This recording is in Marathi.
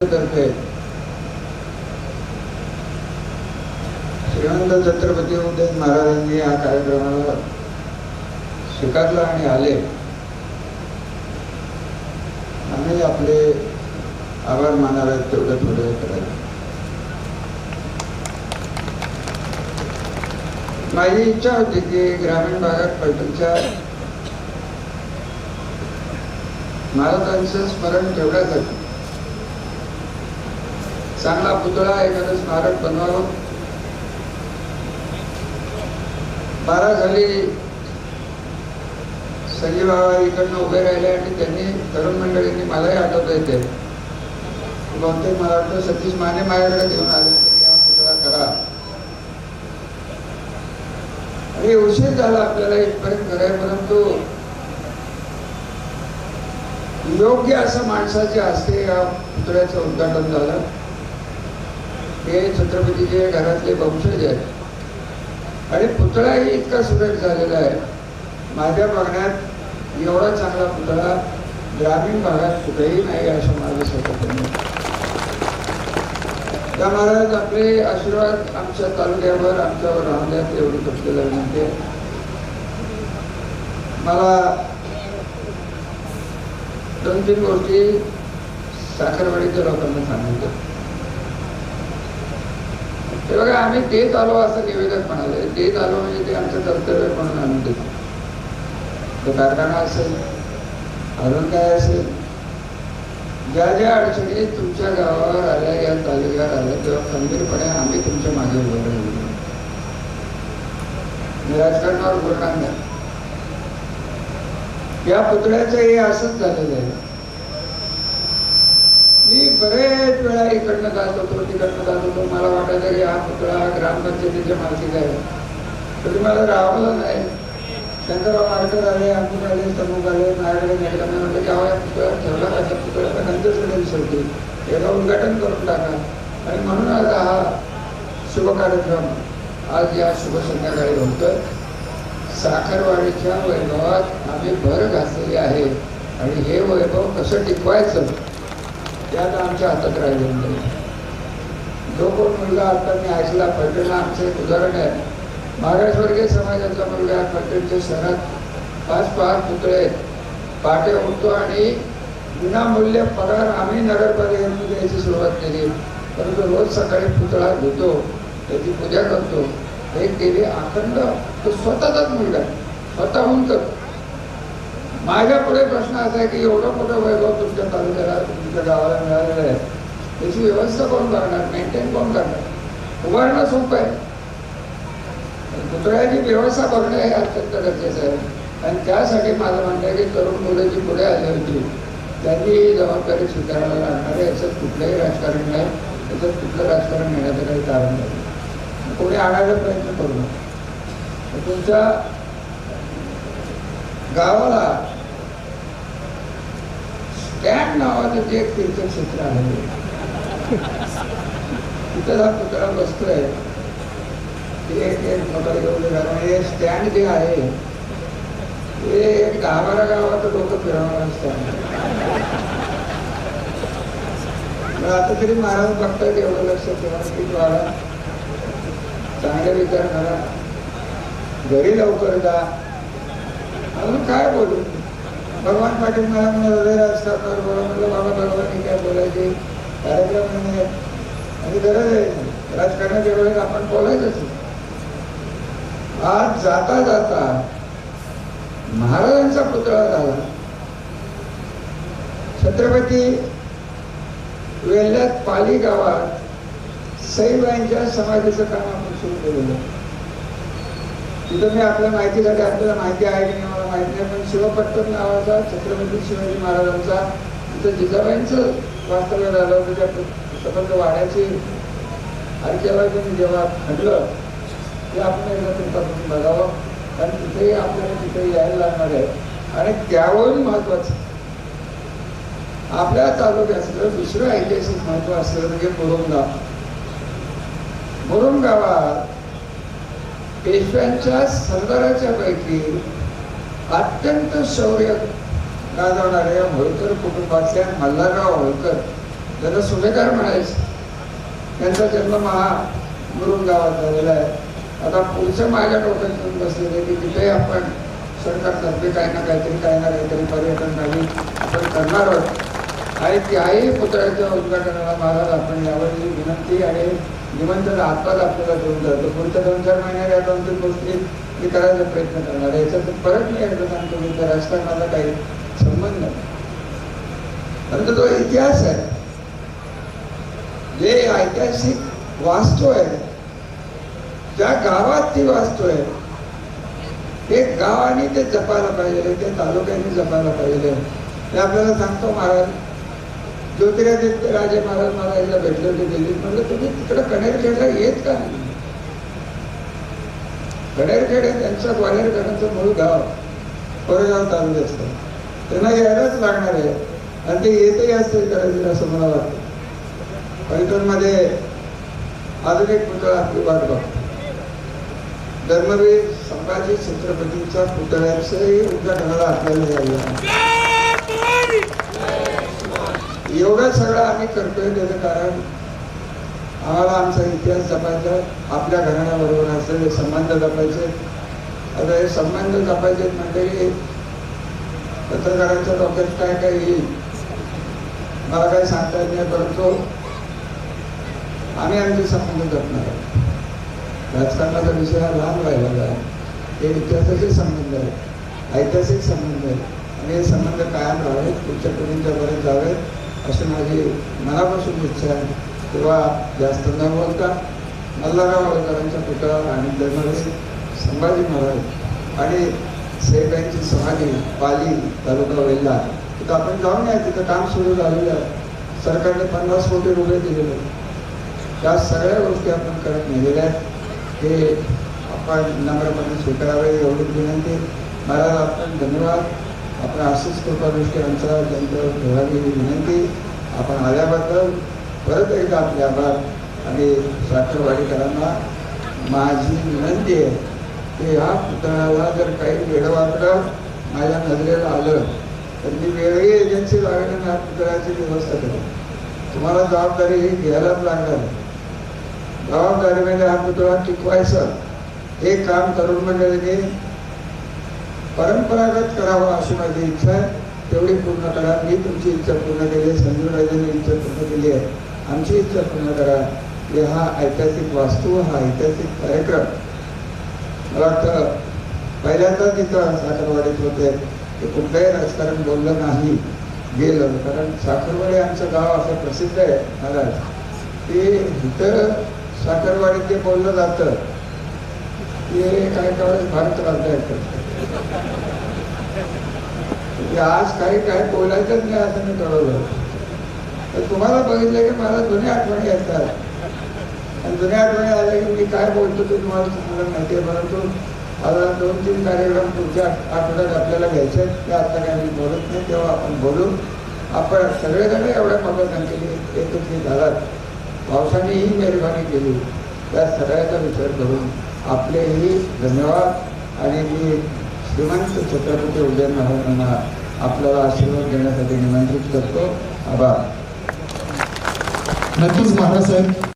तर्फे श्रीमंत छत्रपती उदय महाराजांनी या कार्यक्रमाला स्वीकारला आणि आले. आम्ही आपले आभार मानार तेवढं थोडं करायला माझी इच्छा होती की ग्रामीण भागात पलटणच्या महाराजांचं स्मरण ठेवण्यासाठी चांगला पुतळा एखादं स्मारक बनवावं. बारा झाली. संजय बाबा इकडनं उभे राहिले आणि त्यांनी तरुण मंडळींनी मलाही आठवता येते. बहुतेक मला वाटतं सतीश माने माझ्याकडे घेऊन आले होते की हा पुतळा करा. आणि उशीर झाला आपल्याला इथपर्यंत कराय परंतु योग्य असं माणसाचे असते या पुतळ्याचं उद्घाटन झालं. हे छत्रपतीचे घरातले वंशज आहेत. आणि पुतळाही इतका सुरेख झालेला आहे. माझ्या बघण्यात एवढा चांगला पुतळा ग्रामीण भागात कुठेही नाही असं माझं स्वतः त्या महाराज आपले आशीर्वाद आमच्या तालुक्यावर आमच्यावर राहण्यात एवढी कष्टाला विनंती मला दोन तीन गोष्टी साखरवाडीच्या लोकांना सांगितलं ते बघा आम्ही तेच आलो असं निवेदक म्हणाले. तेच आलो म्हणजे ते आमचं कर्तव्य म्हणून आम्ही देतो. कारखाना असेल अजून काय असेल ज्या ज्या अडचणी तुमच्या गावावर आल्या या तालुक्यावर आल्या तेव्हा खंबीरपणे आम्ही तुमच्या मागे उभं राहिलो मी राजकारणावर बोलणार नाही. या पुतळ्याचं हे असंच झालेलं आहे. मी बरेच वेळा इकडनं जात होतो तिकडनं जात होतो मला वाटायचं की हा पुतळा ग्रामपंचायतीच्या मालकीत आहे. तरी मला राहावं नाही. शंकरराव मारकर आले अंकुर आले तमुक आले माझ्याकडे नेटला मी म्हटलं की अहो या पुतळ्या ठेवला पाहिजे पुतळ्याला नंतर सुद्धा विसरते याला उद्घाटन करून टाका? आणि म्हणून आज हा शुभ कार्यक्रम आज या शुभ संध्याकाळी होतोय. साखरवाडीच्या वैभवात आम्ही भर घातलेली आहे. आणि हे वैभव कसं टिकवायचं? त्यात आमच्या हातात राहिलेलं नाही. जो कोण मुलगा आता मी ऐकला पैठण आमचं एक उदाहरण आहे. महाराष्ट्रवर्गीय समाजाचा मुलगा पलटणच्या शहरात पाच पाच पुतळे आहेत. पहाटे उठतो आणि विनामूल्य पगार आम्ही नगरपालिकेने द्यायची सुरुवात केली. परंतु रोज सकाळी पुतळा धुतो त्याची पूजा करतो. हे केली अखंड तो स्वतःचाच मुलगा आहे. स्वतःहून करतो. माझ्या पुढे प्रश्न असा आहे की एवढं मोठं वैभव तुमच्या तालुक्याला तुमच्या गावाला मिळालेलं आहे. त्याची व्यवस्था कोण करणार? मेंटेन कोण करणार? उभारणं सोपं आहे. पुतळ्याची व्यवस्था करणं हे अत्यंत गरजेचं आहे. आणि त्यासाठी माझं म्हणणं आहे की तरुण मुलं जी पुढे आली होती. त्यांनी ही जबाबदारी स्वीकारायला लागणार आहे. याच्यात कुठलंही राजकारण नाही. याच्यात कुठलं राजकारण घेण्याचं काही कारण नाही. कोणी आणायला प्रयत्न करू नका. तुमच्या गावाला स्टँड नावाचं जे एक तीर्थक्षेत्र आहे तिथं हा पुतळा बसतोय हे स्टँड जे आहे ते एक दहा बारा गावात लोक फिरवणार स्टँड आता तरी महाराज बघतात एवढं लक्ष ठेवा की वाढा चांगले विचार करा घरी लवकर जा अजून काय बोलू भगवान पाटील मला म्हणत हृदय असतात बरोबर म्हणलं बाबा भगवान काय बोलायचे? कार्यक्रम नाही आणि गरज आहे. राजकारणाच्या वेळेस आपण बोलायचंच आज जाता जाता महाराजांचा पुतळा झाला. छत्रपती वेल्ह्यात पाली गावात सईबाईंच्या समाधीचं काम आपण सुरू केलेलं तिथं मी आपल्या माहितीसाठी आपल्याला माहिती आहे की नाही माहिती नाही पण शिवपट्टण नावाचा छत्रपती शिवाजी महाराजांचा तिथं जिजाबाईंचं वास्तव्य झालं होतं. त्या संबंध वाड्याची आर्किओलॉजीने जेव्हा घडलं ते आपण एकदा तिथं बघावं. कारण तिथेही आपल्याला तिथे यायला लागणार आहे. आणि त्यावरून महत्वाचं आपल्या तालुक्याचं दुसरं ऐतिहासिक महत्त्व असलेलं म्हणजे मुरुमगाव मुरुमगावात पेशव्यांच्या सरदाराच्या पैकी अत्यंत शौर्य. गाजवणाऱ्या होळकर कुटुंबातल्या मल्हारराव होळकर ज्याला सुभेदार म्हणायचं. त्यांचा जन्म महा मुरुम गावात झालेला आहे. आता पुढचं माझ्या डोक्यात येऊन बसलेलं आहे की तिथे आपण सरकारतर्फे काही ना काहीतरी काही ना काहीतरी पर्यटन काही आपण करणार आहोत. आणि त्याही पुतळ्याच्या उद्घाटनाला महाराज आपण यावेळी विनंती आणि निमंत्रण आत्ताच आपल्याला देऊन जातो. पुढच्या दोन चार महिन्यात या दोन तीन गोष्टी मी करायचा प्रयत्न करणार आहे. याच्यात परत मी एकदा सांगतो की त्या राजकारणाला काही संबंध नाही. परंतु तो इतिहास आहे. जे ऐतिहासिक वास्तू आहे ज्या गावात ती वास्तू आहे ते गावाने ते जपायला पाहिजे ते तालुक्याने जपायला पाहिजे. ते आपल्याला सांगतो महाराज ज्योतिरादित्य राजे महाराज मला एकदा भेटले होते दिल्लीत. म्हणलं तुम्ही तिकडं कणेरखेडला येत का नाही? कणेरखेड हे त्यांचं ग्वाल्हेरकरांचं मूळ गाव कोरेगाव तालुक्यात असतं. त्यांना यायलाच लागणार आहे. आणि ते येतही असतील करायचे असं मला वाटतं पैठणमध्ये अजून एक पुतळा आपली वाट बघतो धर्मवीर संभाजी छत्रपतींच्या पुतळ्याचंही उद्घाटनाला आपल्याला यायला एवढं सगळं आम्ही करतोय त्याचं कारण आम्हाला आमचा इतिहास जपायचा आपल्या घराण्याबरोबर असलेले संबंध जपायचे. आता हे संबंध जपायचे म्हणजे की पत्रकारांच्या डोक्यात काय काय येईल मला काही सांगता येत नाही परंतु आम्ही आमचे संबंध जपणार आहोत. राजकारणाचा विषय हा लहान व्हायला आहे. हे इतिहासाचे संबंध आहेत ऐतिहासिक संबंध आहेत. आणि हे संबंध कायम राहावेत पुढच्या पिढींच्या बरेच जावेत अशी माझी मनापासून इच्छा आहे. तेव्हा जास्त न बोलता मल्हारराव होळकरांच्या पुतळा आणि धर्मवीर संभाजी महाराज आणि सेवकांची समाधी पाली तालुका वेल्ला तिथं आपण जाऊन या तिथं काम सुरू झालेलं आहे. सरकारने पन्नास कोटी रुपये दिलेले त्या सगळ्या गोष्टी आपण करत नेलेल्या आहेत. हे आपण नम्रपणे स्वीकारावे एवढी विनंती. महाराज आपण धन्यवाद. आपण अशीच कृपादृष्टी आमचा जनतेवर ठेवावी ही विनंती. आपण आल्याबद्दल परत एकदा आपले आभार आणि साखरवाडीकरांना माझी विनंती आहे की ह्या पुतळ्याला जर काही वेळवाकडं माझ्या नजरेला आलं तर मी वेगळी एजन्सी लावेन आणि ह्या पुतळ्याची व्यवस्था करेन तुम्हाला जबाबदारी ही घ्यायलाच लागणार जबाबदारीमध्ये म्हणजे हा पुतळा टिकवायचा. हे काम तरुण मंडळीने म्हणजे परंपरागत करावं अशी माझी इच्छा आहे. तेवढी पूर्ण करा मी तुमची इच्छा पूर्ण केली आहे. संजीव राजेंनी इच्छा पूर्ण केली आहे. आमची इच्छा पूर्ण करा. की हा ऐतिहासिक वास्तू हा ऐतिहासिक कार्यक्रम. मला वाटतं पहिल्यांदा तिथं साखरवाडीत होते. ते कुठलंही राजकारण बोललं नाही गेलं. कारण साखरवाडी आमचं गाव असं प्रसिद्ध आहे महाराज. की इथं साखरवाडीत जे बोललं जातं ते काय काय भारत राज्य आज काही काय बोलायचंच नाही असं मी ठरवलं तर तुम्हाला बघितलं की मला जुन्या आठवणी येतात. आणि जुन्या आठवणी आल्या की मी काय बोलतो ते तुम्हाला चांगलं माहिती आहे परंतु आता दोन तीन कार्यक्रम पुढच्या आठवड्यात आपल्याला घ्यायचे आहेत. ते आता काही मी बोलत नाही तेव्हा आपण बोलू. आपण सगळेजण एवढ्या मोठ्या संख्येने एकत्रित झालात. पावसाने ही मेहरबानी केली. त्या सगळ्याचा विचार करून आपलेही धन्यवाद. आणि मी श्रीमंत छत्रपती उदयन महाराजांना आपल्याला आशीर्वाद देण्यासाठी निमंत्रित करतो. आभार. नक्कीच महाराज साहेब.